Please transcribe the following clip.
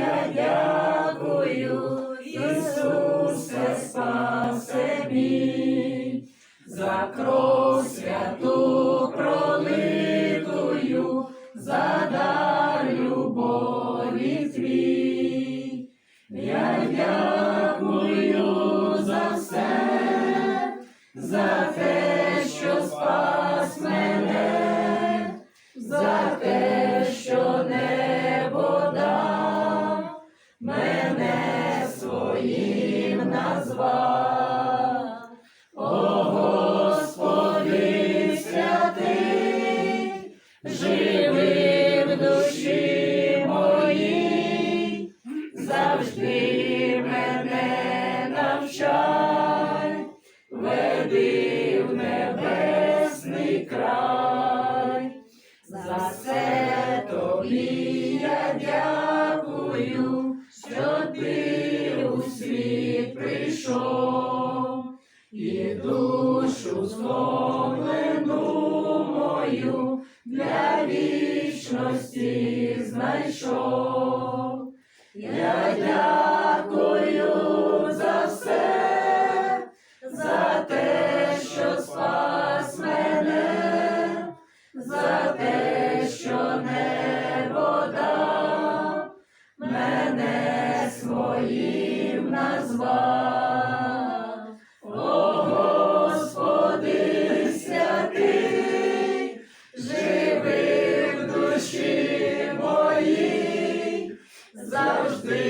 я дякую, Ісусе, спасе мій, за кров святу пролитую, за дар любові твій. Я дякую за все, за те, назвав. О живи в душі моїй, завжди мене навчай, веди в небесний край. За все дякую, що ти душу скомлену мою для вічності знайшов. Я дякую за все, за те, що спас мене, за те, що не дав мене своїм назвав. завжди.